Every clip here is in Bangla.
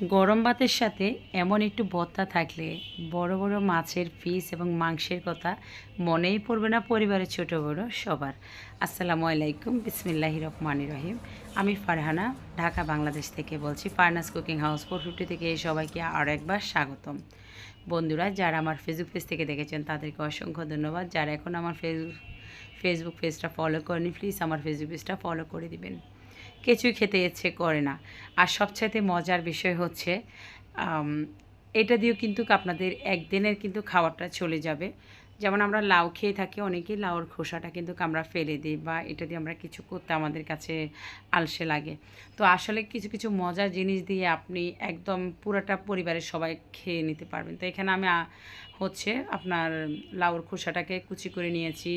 গরম ভাতের সাথে এমন একটু ভর্তা থাকলে বড় বড় মাছের পিস এবং মাংসের কথা মনেই পড়বে না পরিবারের ছোট বড় সবার। আসসালামু আলাইকুম বিসমিল্লাহি রহমানি রহিম। আমি ফারহানা, ঢাকা, বাংলাদেশ থেকে বলছি, Farnaz cooking house four fifty থেকে সবাইকে আর একবার স্বাগতম। বন্ধুরা, যারা আমার ফেসবুক পেজ থেকে দেখেছেন, তাদেরকে অসংখ্য ধন্যবাদ। যারা এখন আমার ফেসবুক ফেসবুক পেজটা ফলো করেনি প্লিজ আমার ফেসবুক পেজটা ফলো করে দিবেন। কিছুই খেতে ইচ্ছে করে না। আর সবচাইতে মজার বিষয় হচ্ছে এটা দিয়েও কিন্তু আপনাদের একদিনের কিন্তু খাবারটা চলে যাবে। যেমন আমরা লাউ খেয়ে থাকি, অনেকেই লাউর খোসাটা কিন্তু আমরা ফেলে দিই বা এটা দিয়ে আমরা কিছু করতে আমাদের কাছে আলসে লাগে। তো আসলে কিছু কিছু মজার জিনিস দিয়ে আপনি একদম পুরোটা পরিবারের সবাই খেয়ে নিতে পারবেন। তো এখানে আমি হচ্ছে আপনার লাউর খোসাটাকে কুচি করে নিয়েছি,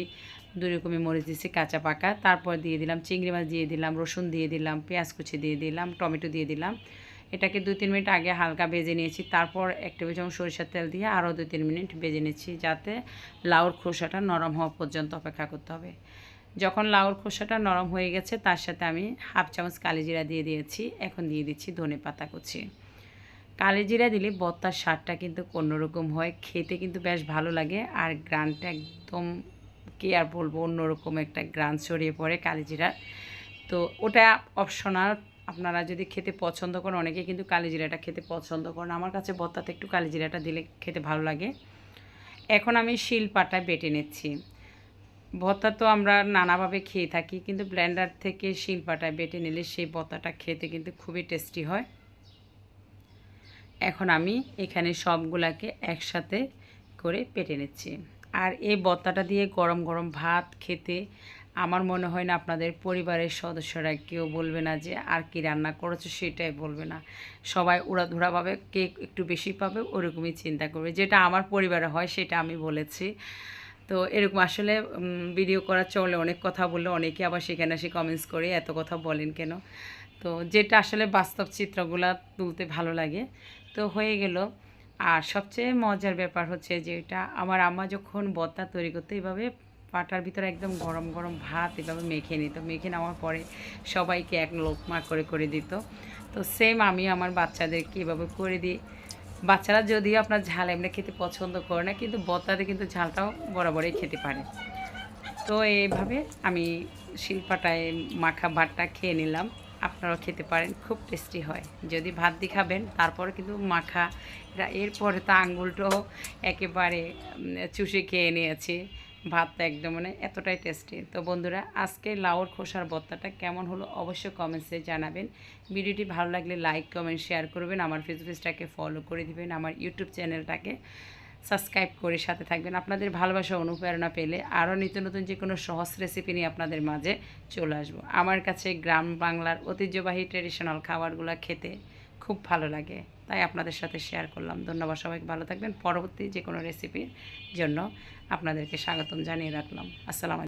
দুই রকমের মরিচ দিয়েছি, কাঁচা পাকা। তারপর দিয়ে দিলাম, চিংড়ি মাছ দিয়ে দিলাম, রসুন দিয়ে দিলাম, পেঁয়াজ কুচি দিয়ে দিলাম, টমেটো দিয়ে দিলাম। এটাকে দুই, তিন মিনিট আগে হালকা ভেজে নিয়েছি। তারপর এক টেবিল চামচ সরিষার তেল দিয়ে আরও দুই, তিন মিনিট ভেজে নিয়েছি যাতে লাউর খোসাটা নরম হওয়া পর্যন্ত অপেক্ষা করতে হবে। যখন লাউর খোসাটা নরম হয়ে গেছে, তার সাথে আমি হাফ চামচ কালিজিরা দিয়ে দিয়েছি। এখন দিয়ে দিচ্ছি ধনে পাতা কুচি। কালিজিরা দিলে বত্তার স্বাদটা কিন্তু অন্যরকম হয়, খেতে কিন্তু বেশ ভালো লাগে আর গ্রানটা একদম কি আর বলব, অন্যরকম একটা গ্রান ছড়িয়ে পড়ে কালিজিরা তো ওটা অপশনাল আপনারা যদি খেতে পছন্দ করেন, অনেকে কিন্তু কালিজিরাটা খেতে পছন্দ করেন। আমার কাছে বত্তাতে একটু কালিজিরাটা দিলে খেতে ভালো লাগে। এখন আমি শিলপাটায় বেটে নিচ্ছি। ভর্তা তো আমরা নানাভাবে খেয়ে থাকি, কিন্তু ব্লেন্ডার থেকে শিলপাটায় বেটে নিলে সেই ভর্তাটা খেতে কিন্তু খুবই টেস্টি হয়। এখন আমি এখানে সবগুলাকে একসাথে করে পেটে নিচ্ছি। আর এই ভর্তাটা দিয়ে গরম গরম ভাত খেতে আমার মনে হয় না আপনাদের পরিবারের সদস্যরা কেউ বলবে না যে আর কি রান্না করেছ সেটাই বলবে না। সবাই উড়াধুরাভাবে কে একটু বেশি পাবে ওরকমই চিন্তা করবে। যেটা আমার পরিবারে হয় সেটা আমি বলেছি। তো এরকম আসলে ভিডিও করা চলে, অনেক কথা বললে অনেকে আবার সেখানে এসে কমেন্টস করে, এত কথা বলেন কেন? তো যেটা আসলে বাস্তব চিত্রগুলা তুলতে ভালো লাগে। তো হয়ে গেল। আর সবচেয়ে মজার ব্যাপার হচ্ছে যে এটা আমার আম্মা যখন বত্তা তৈরি করতে, এভাবে পাটার ভিতরে একদম গরম গরম ভাত এভাবে মেখে নিত। মেখে নেওয়ার পরে সবাইকে এক লোকমা করে করে দিত। তো সেম আমি আমার বাচ্চাদেরকে এভাবে করে দিই। বাচ্চারা যদিও আপনার ঝাল এমনি খেতে পছন্দ করে না, কিন্তু বত্তাতে কিন্তু ঝালটাও বরাবরই খেতে পারে। তো এইভাবে আমি শিলপাটায় মাখা ভাতটা খেয়ে নিলাম। আপনারাও খেতে পারেন, খুব টেস্টি হয়। যদি ভাত দিয়ে খাবেন, তারপরে কিন্তু মাখা। এরপরে তো আঙ্গুলটাও একেবারে চুষে খেয়ে নিয়েছি। ভাতটা একদম মানে এতটাই টেস্টি তো বন্ধুরা, আজকে লাউর খোসার ভর্তাটা কেমন হলো অবশ্যই কমেন্টসে জানাবেন। ভিডিওটি ভালো লাগলে লাইক কমেন্ট শেয়ার করবেন। আমার ফেসবুকটাকে ফলো করে দিবেন। আমার ইউটিউব চ্যানেলটাকে সাবস্ক্রাইব করে সাথে থাকবেন। আপনাদের ভালোবাসা, অনুপ্রেরণা পেলে আরও নিত্য নতুন যে কোনো সহজ রেসিপি নিয়ে আপনাদের মাঝে চলে আসব। আমার কাছে গ্রাম বাংলার ঐতিহ্যবাহী ট্রেডিশনাল খাবারগুলো খেতে খুব ভালো লাগে। তাই আপনাদের সাথে শেয়ার করলাম। ধন্যবাদ সবাইকে ভালো থাকবেন। পরবর্তী যে কোনো রেসিপির জন্য আপনাদেরকে স্বাগতম জানিয়ে রাখলাম। আসসালামু